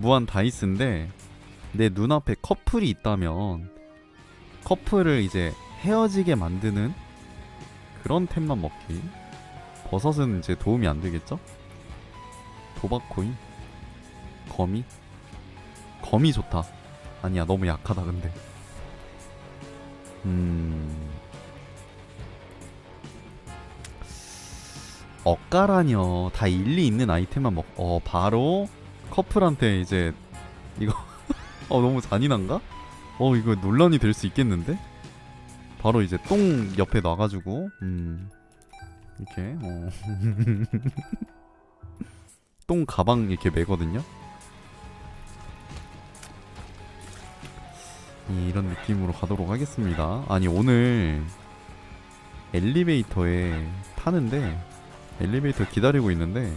무한 다이스인데 내 눈앞에 커플이 있다면 커플을 이제 헤어지게 만드는 그런 템만 먹기. 버섯은 이제 도움이 안 되겠죠? 도박코인? 거미? 거미 좋다. 아니야 너무 약하다 근데. 음. 엇가라뇨 다 일리 있는 아이템만 먹. 어 바로 커플한테 이제 이거 어 너무 잔인한가? 어 이거 논란이 될 수 있겠는데? 바로 이제 똥 옆에 놔가지고 음 이렇게 어. 똥 가방 이렇게 매거든요. 이런 느낌으로 가도록 하겠습니다. 아니 오늘 엘리베이터에 타는데 엘리베이터 기다리고 있는데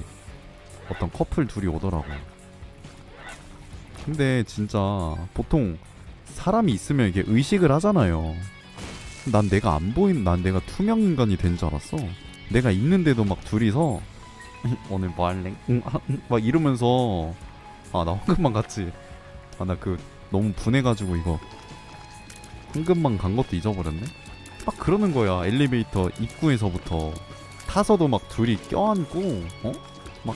어떤 커플 둘이 오더라고. 근데 진짜 보통 사람이 있으면 이게 의식을 하잖아요. 난 내가 안 보인, 난 내가 투명 인간이 된 줄 알았어. 내가 있는데도 막 둘이서 오늘 뭐 할래? 응, 아, 응, 막 이러면서 아 나 황금만 갔지. 아 나 그 너무 분해가지고 이거 황금만 간 것도 잊어버렸네. 막 그러는 거야 엘리베이터 입구에서부터 타서도 막 둘이 껴안고 어? 막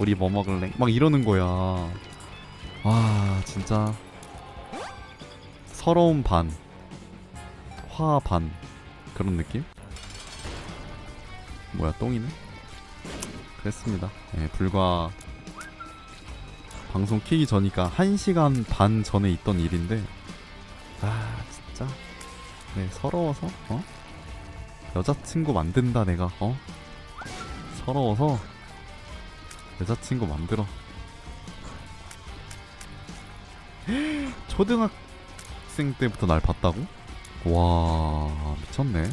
우리 뭐 먹을래? 막 이러는 거야. 와 진짜 서러운 반, 화 반 그런 느낌? 뭐야 똥이네? 그랬습니다. 예, 불과 방송 키기 전이니까 1시간 반 전에 있던 일인데 아 진짜 네 서러워서 어? 여자친구 만든다 내가 어? 서러워서 여자친구 만들어. 초등학생 때부터 날 봤다고? 와 미쳤네.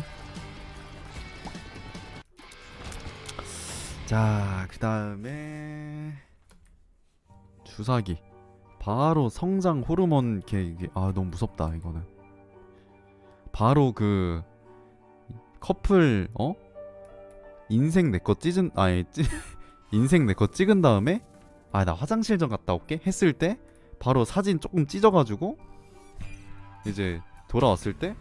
자그 다음에 주사기. 바로 성장 호르몬 개 이게 아 너무 무섭다 이거는. 바로 그 커플 어? 인생 내 거 찢은 아니 찌, 인생 내 거 찍은 다음에 아 나 화장실 좀 갔다 올게 했을 때 바로 사진 조금 찢어가지고 이제 돌아왔을 때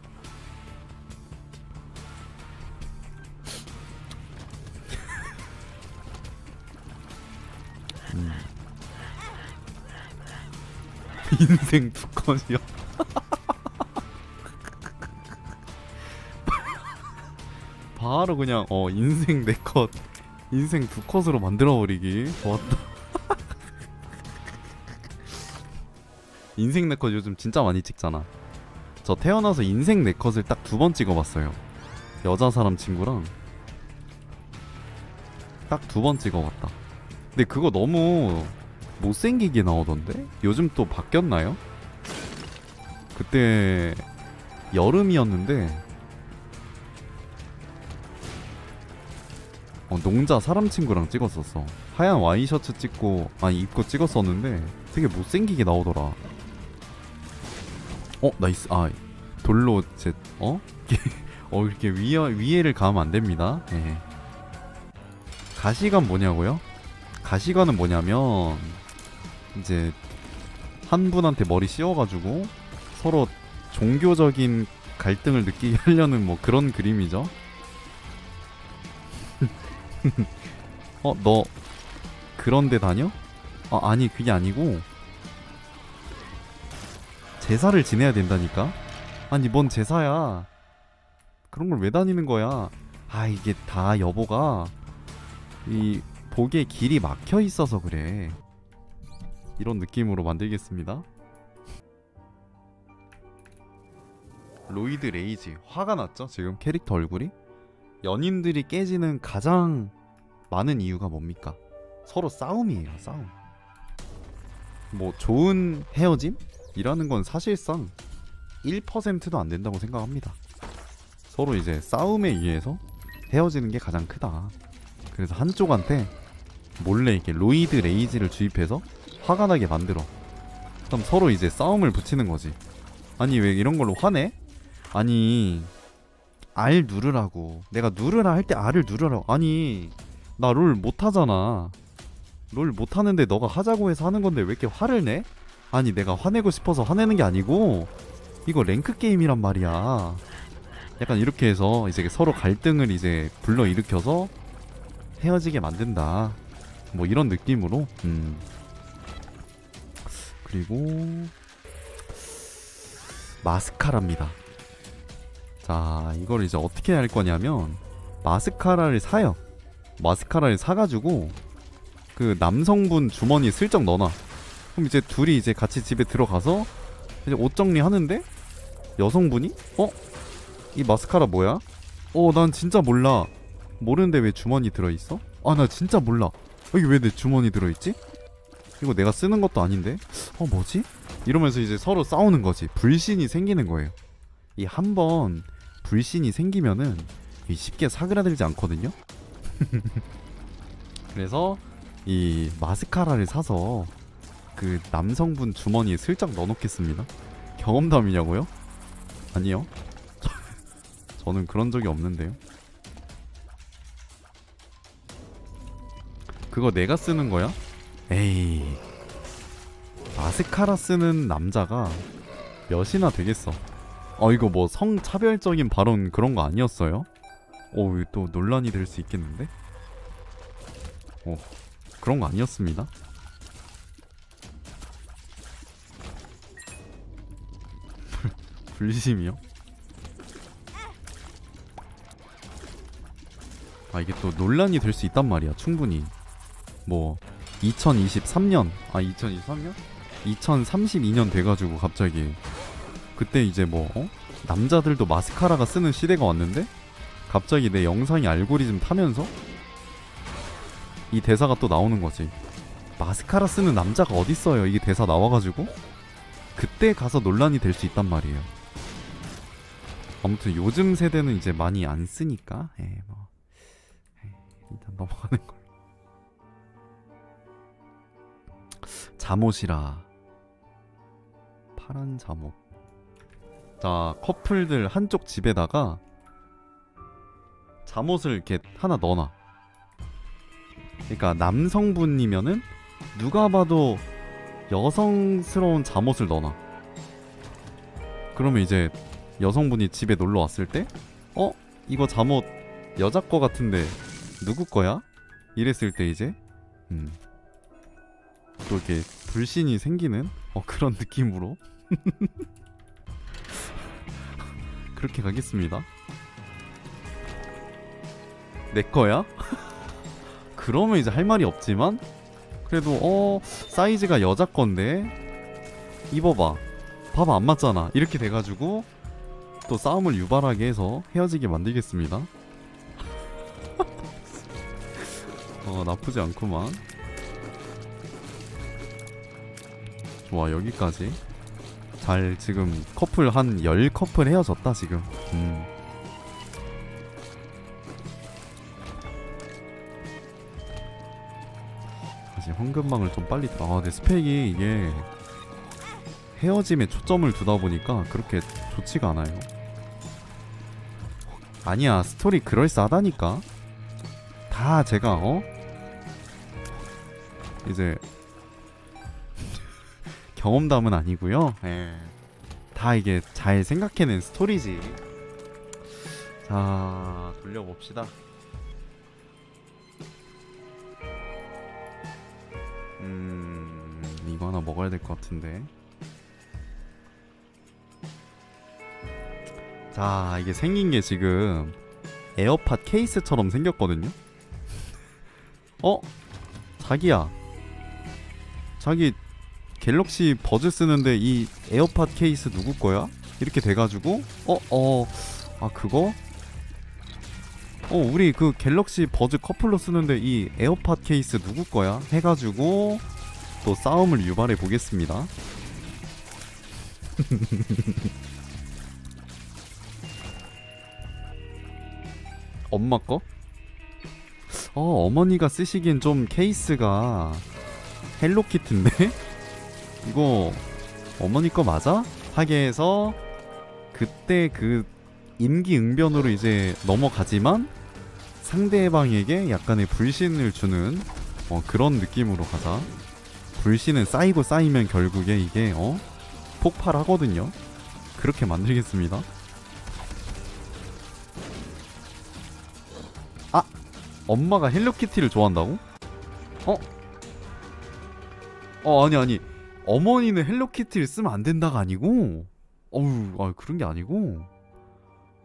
음. 인생 두 컷이요. 바로 그냥 어 인생 네 컷, 인생 두 컷으로 만들어 버리기 좋았다. 인생 네컷 요즘 진짜 많이 찍잖아. 저 태어나서 인생 네 컷을 딱 두 번 찍어봤어요. 여자 사람 친구랑 딱 두 번 찍어봤다. 근데 그거 너무 못생기게 나오던데? 요즘 또 바뀌었나요? 그때 여름이었는데 농자 사람 친구랑 찍었었어. 하얀 와이셔츠 찍고 아니 입고 찍었었는데 되게 못생기게 나오더라. 어 나이스 아 돌로 제 어? 어 이렇게 위에 위에를 가면 안 됩니다. 예. 가시관 뭐냐고요? 가시관은 뭐냐면 이제 한 분한테 머리 씌워가지고 서로 종교적인 갈등을 느끼게 하려는 뭐 그런 그림이죠. 어, 너 그런데 다녀? 아, 아니 그게 아니고 제사를 지내야 된다니까. 아니 뭔 제사야? 그런 걸 왜 다니는 거야? 아 이게 다 여보가 이 복에 길이 막혀 있어서 그래. 이런 느낌으로 만들겠습니다. 로이드 레이지 화가 났죠 지금 캐릭터 얼굴이 연인들이 깨지는 가장 많은 이유가 뭡니까 서로 싸움이에요 싸움 뭐 좋은 헤어짐 이라는 건 사실상 1%도 안 된다고 생각합니다 서로 이제 싸움에 의해서 헤어지는 게 가장 크다 그래서 한쪽한테 몰래 이렇게 로이드 레이지를 주입해서 화가 나게 만들어. 그럼 서로 이제 싸움을 붙이는 거지. 아니 왜 이런 걸로 화내? 아니 R 누르라고. 내가 누르라 할 때 R을 누르라고. 아니 나 롤 못하잖아. 롤 못하는데 너가 하자고 해서 하는 건데 왜 이렇게 화를 내? 아니 내가 화내고 싶어서 화내는 게 아니고 이거 랭크 게임이란 말이야. 약간 이렇게 해서 이제 서로 갈등을 이제 불러 일으켜서 헤어지게 만든다. 뭐 이런 느낌으로. 음. 그리고 마스카라입니다. 자 이걸 이제 어떻게 할 거냐면 마스카라를 사요 마스카라를 사가지고 그 남성분 주머니에 슬쩍 넣어놔 그럼 이제 둘이 이제 같이 집에 들어가서 이제 옷 정리하는데 여성분이 어? 이 마스카라 뭐야? 어 난 진짜 몰라 모르는데 왜 주머니 들어있어? 아 나 진짜 몰라 여기 왜 내 주머니 들어있지? 이거 내가 쓰는 것도 아닌데 어 뭐지? 이러면서 이제 서로 싸우는 거지 불신이 생기는 거예요 이 한 번 불신이 생기면은 이 쉽게 사그라들지 않거든요 그래서 이 마스카라를 사서 그 남성분 주머니에 슬쩍 넣어놓겠습니다 경험담이냐고요? 아니요 저는 그런 적이 없는데요 그거 내가 쓰는 거야? 에이 마스카라 쓰는 남자가 몇이나 되겠어 어 이거 뭐 성차별적인 발언 그런 거 아니었어요? 오, 이거 또 논란이 될 수 있겠는데? 어, 그런 거 아니었습니다. 불심이요? 아 이게 또 논란이 될 수 있단 말이야 충분히 뭐 2023년 아 2023년? 2032년 돼가지고 갑자기 그때 이제 뭐 어? 남자들도 마스카라가 쓰는 시대가 왔는데 갑자기 내 영상이 알고리즘 타면서 이 대사가 또 나오는 거지. 마스카라 쓰는 남자가 어딨어요. 이게 대사 나와가지고 그때 가서 논란이 될 수 있단 말이에요. 아무튼 요즘 세대는 이제 많이 안 쓰니까 예, 뭐 예, 일단 넘어가는 걸. 잠옷이라 파란 잠옷. 자 커플들 한쪽 집에다가 잠옷을 이렇게 하나 넣어놔. 그러니까 남성분이면은 누가 봐도 여성스러운 잠옷을 넣어놔. 그러면 이제 여성분이 집에 놀러 왔을 때, 어 이거 잠옷 여자 거 같은데 누구 거야? 이랬을 때 이제 음. 또 이렇게 불신이 생기는 어 그런 느낌으로 그렇게 가겠습니다. 내 거야? 그러면 이제 할 말이 없지만 그래도 어 사이즈가 여자 건데. 입어봐. 밥 안 맞잖아. 이렇게 돼가지고 또 싸움을 유발하게 해서 헤어지게 만들겠습니다. 어 나쁘지 않구만. 좋아 여기까지. 잘 지금 커플 한 10커플 헤어졌다 지금. 음. 황금망을 좀 빨리 아 근데 스펙이 이게 헤어짐에 초점을 두다 보니까 그렇게 좋지가 않아요. 아니야 스토리 그럴싸하다니까. 다 제가 어? 이제 경험담은 아니고요. 예. 다 이게 잘 생각해낸 스토리지. 자 돌려봅시다 먹어야 될 것 같은데 자 이게 생긴 게 지금 에어팟 케이스처럼 생겼거든요 어? 자기야 자기 갤럭시 버즈 쓰는데 이 에어팟 케이스 누구 거야? 이렇게 돼가지고 어? 어... 아 그거? 어 우리 그 갤럭시 버즈 커플로 쓰는데 이 에어팟 케이스 누구 거야? 해가지고 또 싸움을 유발해 보겠습니다 엄마 거? 어 어머니가 쓰시기엔 좀 케이스가 헬로키트인데? 이거 어머니 거 맞아? 하게 해서 그때 그 임기응변으로 이제 넘어가지만 상대방에게 약간의 불신을 주는 어 그런 느낌으로 가자 불씨는 쌓이고 쌓이면 결국에 이게 어? 폭발하거든요. 그렇게 만들겠습니다. 아! 엄마가 헬로키티를 좋아한다고? 어? 어 아니 아니. 어머니는 헬로키티를 쓰면 안 된다가 아니고? 어우 아 그런 게 아니고?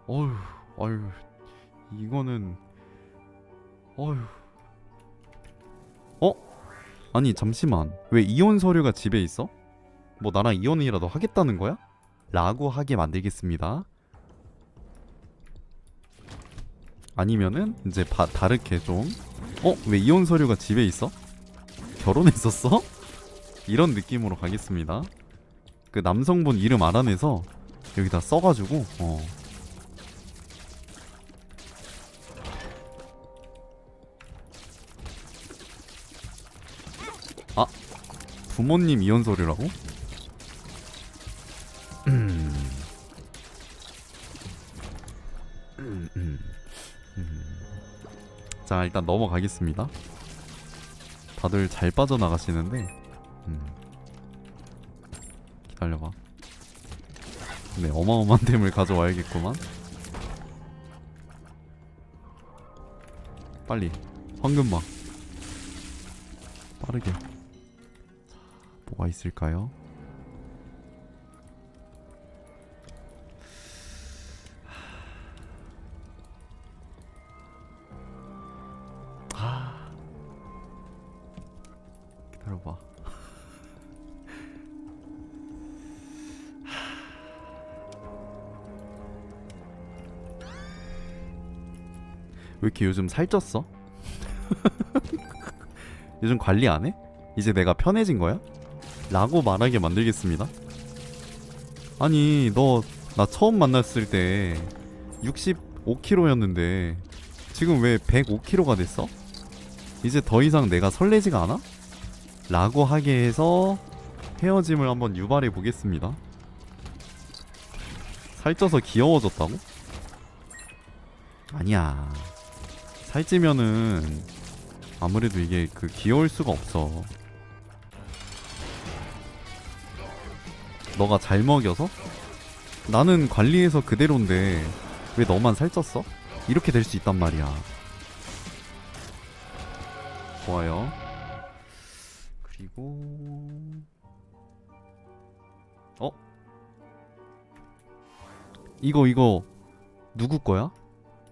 어휴 어휴. 이거는 어휴. 어? 아니 잠시만 왜 이혼 서류가 집에 있어? 뭐 나랑 이혼이라도 하겠다는 거야? 라고 하게 만들겠습니다 아니면은 이제 바, 다르게 좀 어? 왜 이혼 서류가 집에 있어? 결혼했었어? 이런 느낌으로 가겠습니다 그 남성분 이름 알아내서 여기다 써가지고 어 부모님 이혼 서류라고? 음. 음, 음, 음. 자 일단 넘어가겠습니다 다들 잘 빠져나가시는데 음. 기다려봐 네 어마어마한 템을 가져와야겠구만 빨리 황금막 빠르게 자, 뭐가 있을까요? 아 기다려봐 왜 이렇게 요즘 살쪘어? 요즘 관리 안 해? 이제 내가 편해진 거야? 라고 말하게 만들겠습니다. 아니, 너 나 처음 만났을 때 65kg였는데 지금 왜 105kg가 됐어? 이제 더 이상 내가 설레지가 않아? 라고 하게 해서 헤어짐을 한번 유발해 보겠습니다. 살쪄서 귀여워졌다고? 아니야. 살찌면은 아무래도 이게 그 귀여울 수가 없어. 너가 잘 먹여서? 나는 관리해서 그대로인데 왜 너만 살쪘어? 이렇게 될 수 있단 말이야. 좋아요. 그리고 어? 이거 이거 누구 거야?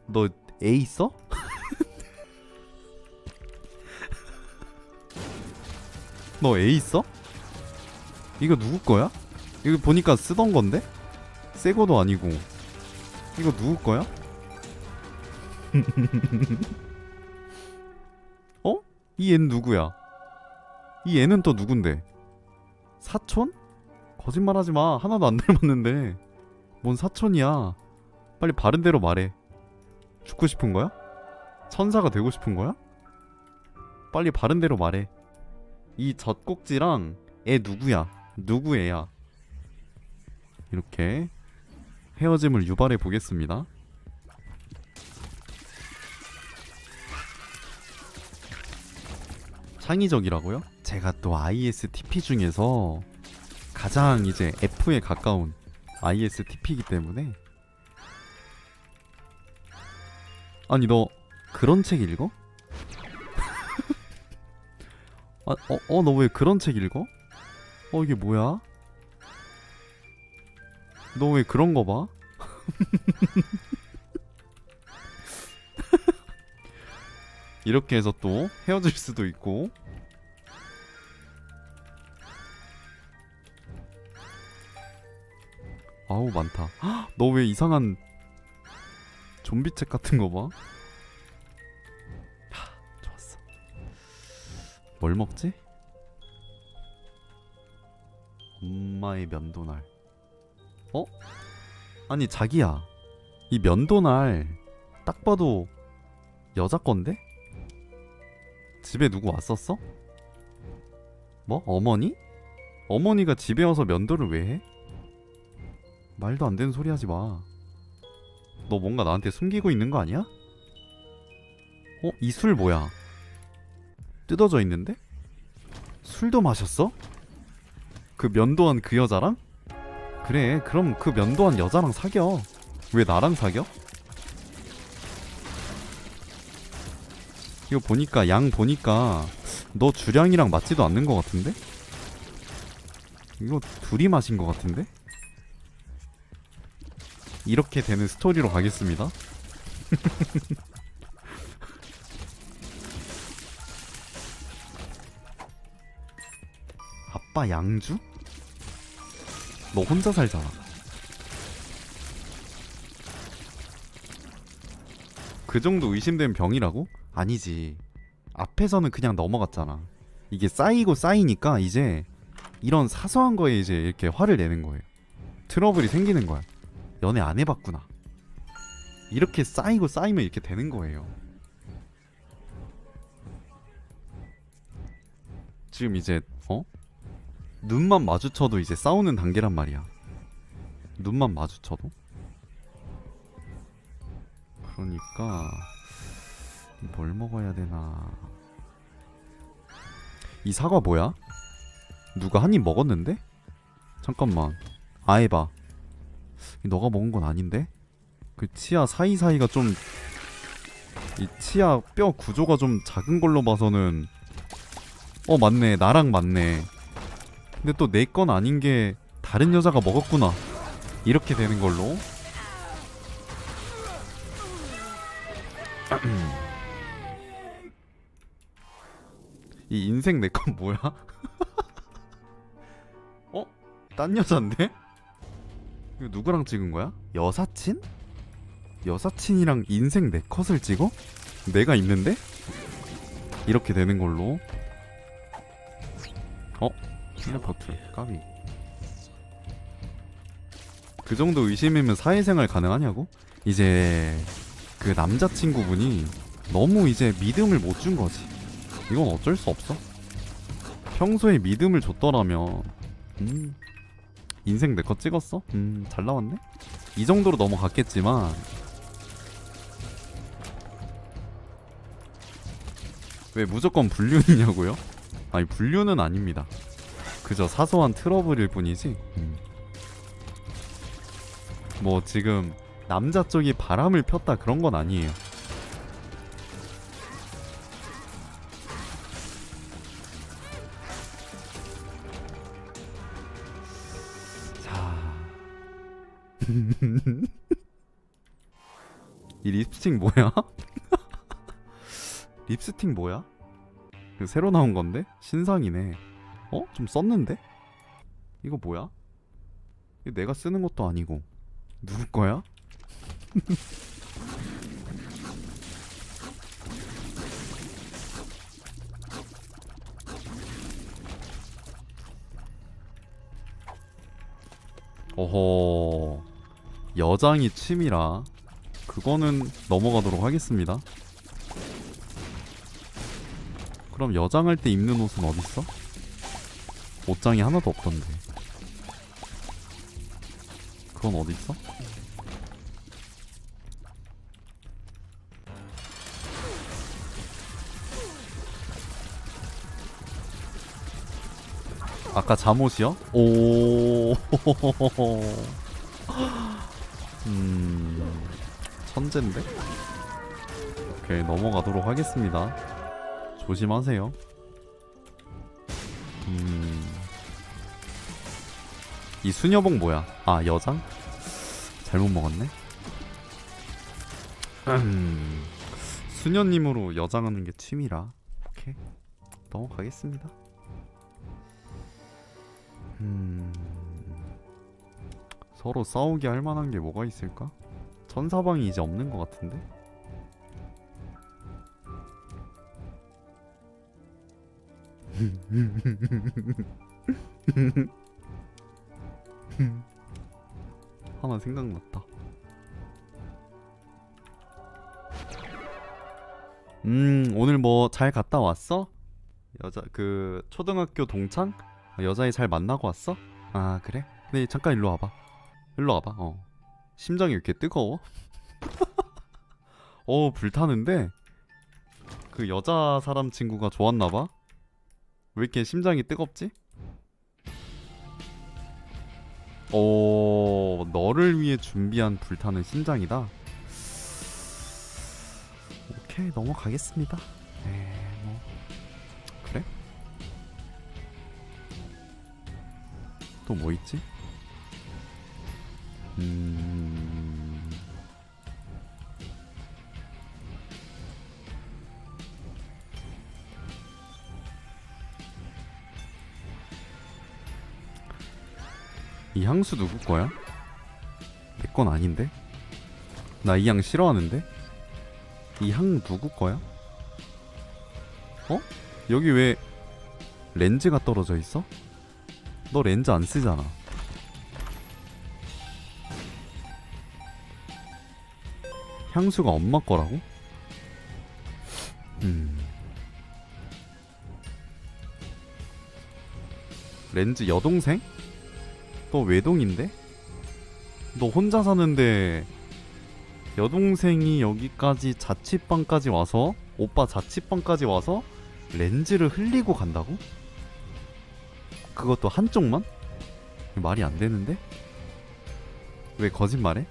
너 애 있어? 너 애 있어? 이거 누구 거야? 이거 보니까 쓰던 건데? 새 거도 아니고. 이거 누구 거야? 어? 이 애는 누구야? 이 애는 또 누군데? 사촌? 거짓말 하지 마. 하나도 안 닮았는데. 뭔 사촌이야. 빨리 바른 대로 말해. 죽고 싶은 거야? 천사가 되고 싶은 거야? 빨리 바른 대로 말해. 이 젖꼭지랑 애 누구야? 누구 애야? 이렇게 헤어짐을 유발해 보겠습니다. 창의적이라고요? 제가 또 ISTP 중에서 가장 이제 F에 가까운 ISTP이기 때문에 아니 너 그런 책 읽어? 아, 어, 어, 너 왜 그런 책 읽어? 어, 이게 뭐야? 너 왜 그런 거 봐? 이렇게 해서 또 헤어질 수도 있고 아우 많다 너 왜 이상한 좀비책 같은 거 봐? 하, 좋았어 뭘 먹지? 엄마의 면도날 어? 아니 자기야 이 면도날 딱 봐도 여자 건데? 집에 누구 왔었어? 뭐? 어머니? 어머니가 집에 와서 면도를 왜 해? 말도 안 되는 소리 하지 마. 너 뭔가 나한테 숨기고 있는 거 아니야? 어? 이 술 뭐야? 뜯어져 있는데? 술도 마셨어? 그 면도한 그 여자랑? 그래 그럼 그 면도한 여자랑 사겨 왜 나랑 사겨? 이거 보니까 양 보니까 너 주량이랑 맞지도 않는 것 같은데? 이거 둘이 마신 것 같은데? 이렇게 되는 스토리로 가겠습니다. 아빠 양주? 너 혼자 살잖아. 그 정도 의심된 병이라고? 아니지. 앞에서는 그냥 넘어갔잖아. 이게 쌓이고 쌓이니까 이제 이런 사소한 거에 이제 이렇게 화를 내는 거예요. 트러블이 생기는 거야. 연애 안 해봤구나. 이렇게 쌓이고 쌓이면 이렇게 되는 거예요. 지금 이제 어? 눈만 마주쳐도 이제 싸우는 단계란 말이야. 눈만 마주쳐도. 그러니까 뭘 먹어야 되나? 이 사과 뭐야? 누가 한 입 먹었는데? 잠깐만. 아해봐. 너가 먹은 건 아닌데? 그 치아 사이사이가 좀 이 치아 뼈 구조가 좀 작은 걸로 봐서는 어 맞네 나랑 맞네 근데 또 내 건 아닌 게 다른 여자가 먹었구나 이렇게 되는 걸로 이 인생 내 건 뭐야? 어? 딴 여잔데? 이거 누구랑 찍은 거야? 여사친? 여사친이랑 인생 내 컷을 찍어? 내가 있는데? 이렇게 되는 걸로 어? 피너버트 까비 그 정도 의심이면 사회생활 가능하냐고? 이제 그 남자친구분이 너무 이제 믿음을 못 준 거지 이건 어쩔 수 없어 평소에 믿음을 줬더라면 음 인생 내컷 찍었어? 음 잘 나왔네? 이 정도로 넘어갔겠지만 왜 무조건 불륜이냐고요? 아니 불륜은 아닙니다. 그저 사소한 트러블일 뿐이지. 음. 뭐 지금 남자 쪽이 바람을 폈다 그런 건 아니에요. 자. 이 립스틱 뭐야? 립스틱 뭐야? 새로 나온 건데? 신상이네. 어? 좀 썼는데? 이거 뭐야? 이거 내가 쓰는 것도 아니고. 누구 거야? 어허. 여장이 취미라. 그거는 넘어가도록 하겠습니다. 그럼 여장할 때 입는 옷은 어딨어? 옷장이 하나도 없던데. 그건 어딨어? 아까 잠옷이요? 오. 음. 천재인데? 오케이, 넘어가도록 하겠습니다. 조심하세요. 음. 이 수녀복 뭐야? 아, 여장? 잘못 먹었네. 음. 수녀님으로 여장하는 게 취미라. 오케이. 넘어가겠습니다. 음. 서로 싸우게 할 만한 게 뭐가 있을까? 천사방이 이제 없는 것 같은데? 하나 생각났다. 음, 오늘 뭐 잘 갔다 왔어? 여자 그 초등학교 동창? 여자애 잘 만나고 왔어? 아, 그래? 네, 잠깐 일로 와봐. 일로 와봐. 어. 심장이 왜 이렇게 뜨거워? 어, 불타는데? 그 여자 사람 친구가 좋았나봐? 왜 이렇게 심장이 뜨겁지? 오, 너를 위해 준비한 불타는 심장이다. 오케이, 넘어가겠습니다. 에, 뭐 그래? 또 뭐 있지? 음. 향수 누구 거야? 내 건 아닌데? 나 이 향 싫어하는데? 이 향 누구 거야? 어? 여기 왜 렌즈가 떨어져 있어? 너 렌즈 안 쓰잖아. 향수가 엄마 거라고? 음. 렌즈 여동생? 너 외동인데? 너 혼자 사는데 여동생이 여기까지 자취방까지 와서 오빠 자취방까지 와서 렌즈를 흘리고 간다고? 그것도 한쪽만? 말이 안 되는데? 왜 거짓말해?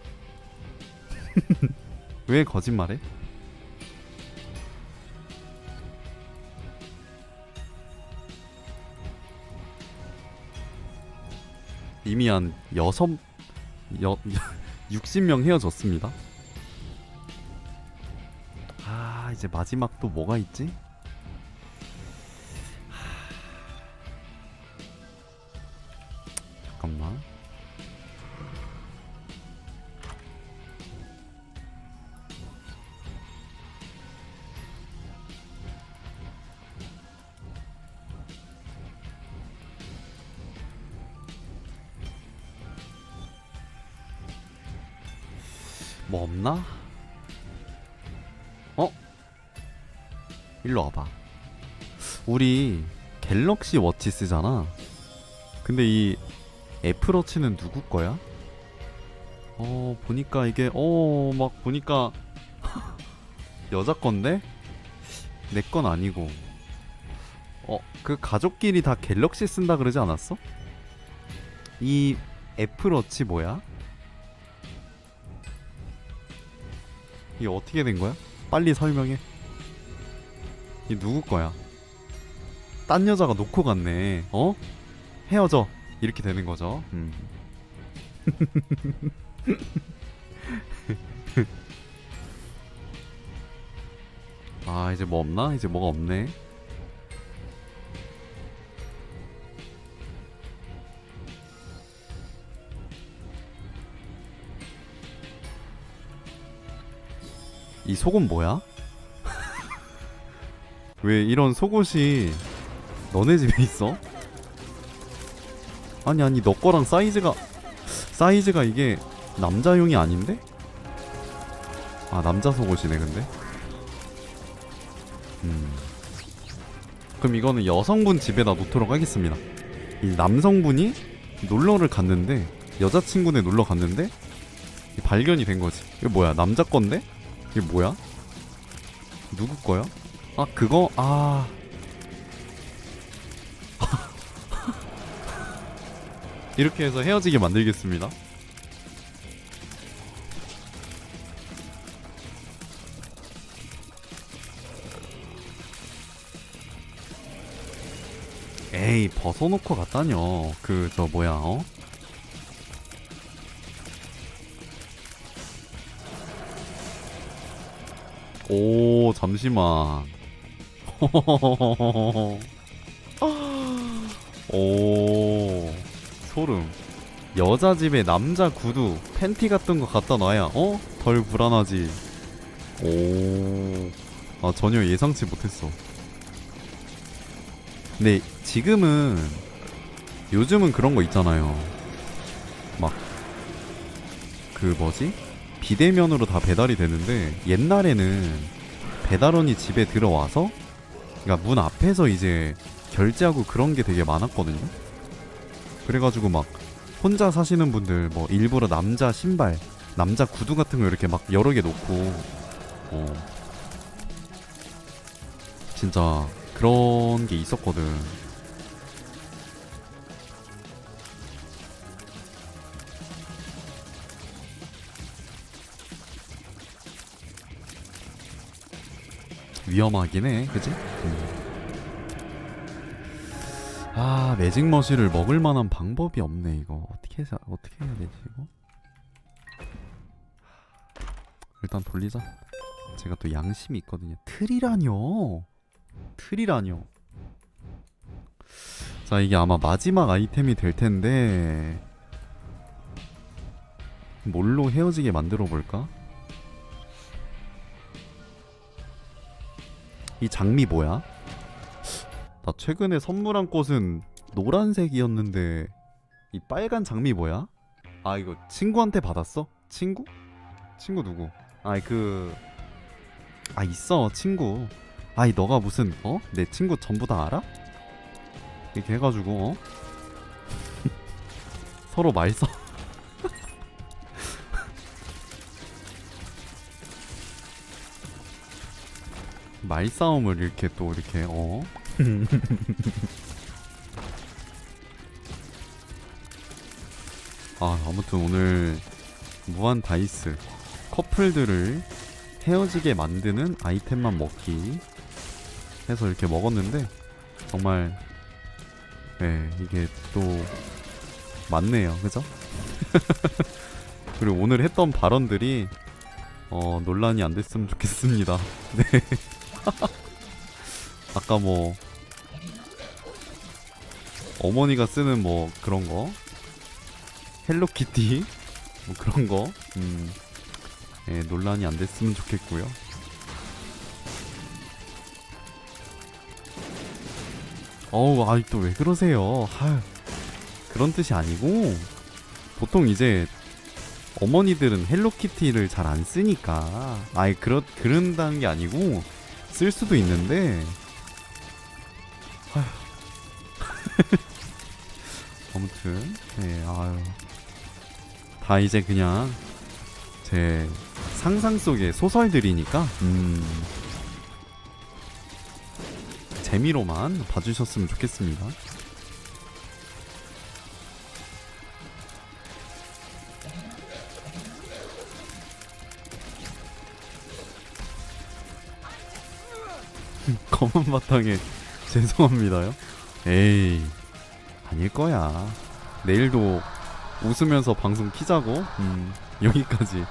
왜 거짓말해? 이미 한 여섯 여 60명 헤어졌습니다. 아 이제 마지막 또 뭐가 있지? 잠깐만. 뭐 없나? 어? 일로 와봐. 우리 갤럭시 워치 쓰잖아. 근데 이 애플워치는 누구 거야? 어 보니까 이게 어 막 보니까 여자 건데 내 건 아니고 어 그 가족끼리 다 갤럭시 쓴다 그러지 않았어? 이 애플워치 뭐야? 이게 어떻게 된 거야? 빨리 설명해. 이 누구 거야? 딴 여자가 놓고 갔네. 어? 헤어져. 이렇게 되는 거죠. 음. 아 이제 뭐 없나? 이제 뭐가 없네. 이 속은 뭐야? 왜 이런 속옷이 너네 집에 있어? 아니 아니 너 거랑 사이즈가 사이즈가 이게 남자용이 아닌데? 아 남자 속옷이네 근데 음 그럼 이거는 여성분 집에다 놓도록 하겠습니다 이 남성분이 놀러를 갔는데 여자친구네 놀러 갔는데 이 발견이 된 거지 이거 뭐야 남자 건데? 이게 뭐야? 누구 거야? 아 그거 아 이렇게 해서 헤어지게 만들겠습니다. 에이 벗어놓고 갔다뇨. 그 저 뭐야 어? 오 잠시만. 오 소름. 여자 집에 남자 구두, 팬티 같은 거 갖다 놔야 어? 덜 불안하지. 오. 아 전혀 예상치 못했어. 근데 지금은 요즘은 그런 거 있잖아요. 막 그 뭐지? 비대면으로 다 배달이 되는데 옛날에는 배달원이 집에 들어와서 그러니까 문 앞에서 이제 결제하고 그런 게 되게 많았거든요. 그래가지고 막 혼자 사시는 분들 뭐 일부러 남자 신발, 남자 구두 같은 거 이렇게 막 여러 개 놓고 어. 진짜 그런 게 있었거든. 위험하긴 해, 그지? 음. 아 매직 머시를 먹을 만한 방법이 없네 이거 어떻게 해서 어떻게 해야 되지 이거? 일단 돌리자. 제가 또 양심이 있거든요. 틀이라뇨. 틀이라뇨. 자 이게 아마 마지막 아이템이 될 텐데 뭘로 헤어지게 만들어 볼까? 이 장미 뭐야? 나 최근에 선물한 꽃은 노란색이었는데 이 빨간 장미 뭐야? 아 이거 친구한테 받았어? 친구? 친구 누구? 아이 그... 아 있어 친구 아이 너가 무슨 어? 내 친구 전부 다 알아? 이렇게 해가지고 어? 서로 말싸 말싸움을 이렇게 또 이렇게 어? 아 아무튼 오늘 무한 다이스 커플들을 헤어지게 만드는 아이템만 먹기 해서 이렇게 먹었는데 정말 네 이게 또 맞네요 그죠? 그리고 오늘 했던 발언들이 어 논란이 안 됐으면 좋겠습니다 네 아까 뭐 어머니가 쓰는 뭐 그런 거 헬로키티 뭐 그런 거 음, 예, 논란이 안 됐으면 좋겠고요. 어우, 아이 또 왜 그러세요? 아유, 그런 뜻이 아니고 보통 이제 어머니들은 헬로키티를 잘 안 쓰니까 아예 그렇 그런다는 게 아니고 쓸 수도 있는데. 아무튼 네 아유 다 이제 그냥 제 상상 속의 소설들이니까 음 재미로만 봐주셨으면 좋겠습니다. 검은 바탕에 죄송합니다요. 에이 아닐 거야. 내일도 웃으면서 방송 키자고 음, 여기까지